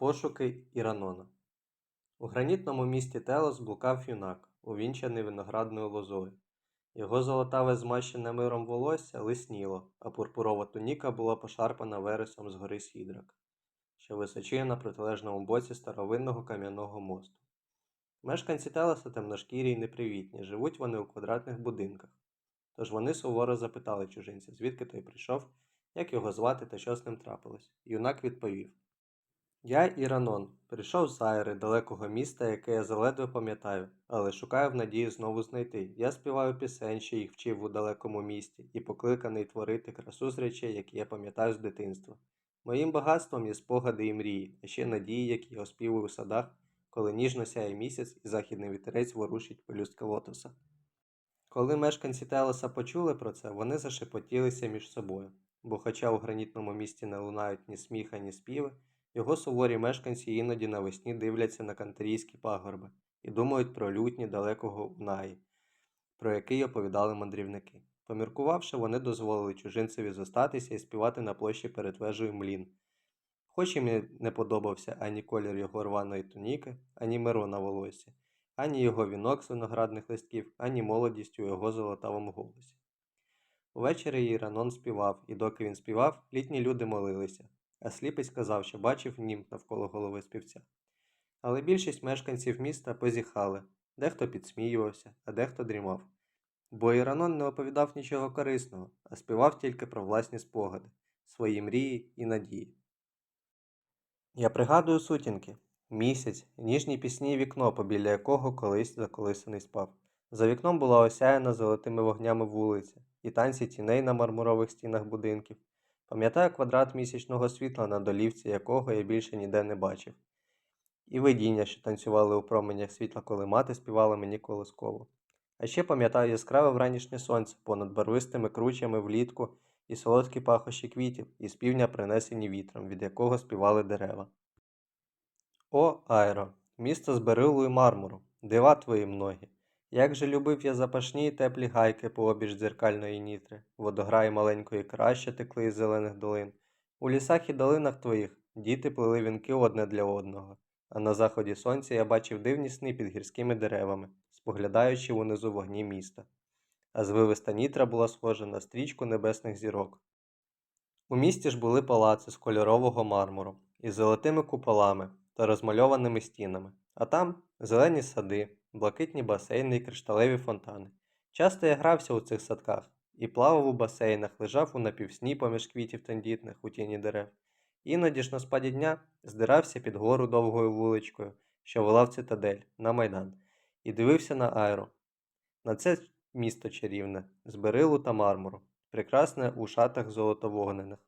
Пошуки Іранона У гранітному місті Телос блукав юнак, увінчаний виноградною лозою. Його золотаве змащене миром волосся лисніло, а пурпурова туніка була пошарпана вересом з гори Сідрак, що височіє на протилежному боці старовинного кам'яного мосту. Мешканці Телоса темношкірі й непривітні, живуть вони у квадратних будинках. Тож вони суворо запитали чужинця, звідки той прийшов, як його звати та що з ним трапилось. Юнак відповів: Я Іранон, прийшов з Айри, далекого міста, яке я заледве пам'ятаю, але шукаю в надії знову знайти. Я співаю пісень, що їх вчив у далекому місті, і покликаний творити красу з речей, які я пам'ятаю з дитинства. Моїм багатством є спогади і мрії, а ще надії, які я оспівую у садах, коли ніжно сяє місяць і західний вітерець ворушить пелюстки лотоса. Коли мешканці Телоса почули про це, вони зашепотілися між собою, бо хоча у гранітному місті не лунають ні сміха, ні співи, його суворі мешканці іноді навесні дивляться на кантерійські пагорби і думають про лютні далекого Унаї, про який оповідали мандрівники. Поміркувавши, вони дозволили чужинцеві зостатися і співати на площі перед вежею млін. Хоч їм не подобався ані колір його рваної туніки, ані миро на волосі, ані його вінок з виноградних листків, ані молодість у його золотавому голосі. Увечері Іранон співав, і доки він співав, літні люди молилися, а сліпець сказав, що бачив німф навколо голови співця. Але більшість мешканців міста позіхали, дехто підсміювався, а дехто дрімав. Бо Іранон не оповідав нічого корисного, а співав тільки про власні спогади, свої мрії і надії. Я пригадую сутінки, місяць, ніжні пісні вікно, побіля якого колись заколисаний спав. За вікном була осяяна золотими вогнями вулиця і танці тіней на мармурових стінах будинків. Пам'ятаю квадрат місячного світла на долівці якого я більше ніде не бачив. І видіння, що танцювали у променях світла, коли мати співала мені колисково. А ще пам'ятаю яскраве вранішнє сонце понад барвистими кручами влітку і солодкі пахощі квітів, і з півдня принесені вітром, від якого співали дерева. О, Айро, місто з берилу і мармуру, дива твої многі. Як же любив я запашні й теплі гайки пообіж дзеркальної нітри, водограї маленької краща текли із зелених долин. У лісах і долинах твоїх діти плели вінки одне для одного, а на заході сонця я бачив дивні сни під гірськими деревами, споглядаючи унизу вогні міста. А звивиста нітра була схожа на стрічку небесних зірок. У місті ж були палаци з кольорового мармуру із золотими куполами та розмальованими стінами, а там зелені сади, блакитні басейни і кришталеві фонтани. Часто я грався у цих садках і плавав у басейнах, лежав у напівсні поміж квітів тендітних у тіні дерев. Іноді ж на спаді дня здирався під гору довгою вуличкою, що вела в цитадель на майдан, і дивився на аеро. На це місто чарівне, з берилу та мармуру, прекрасне у шатах золотовогнених,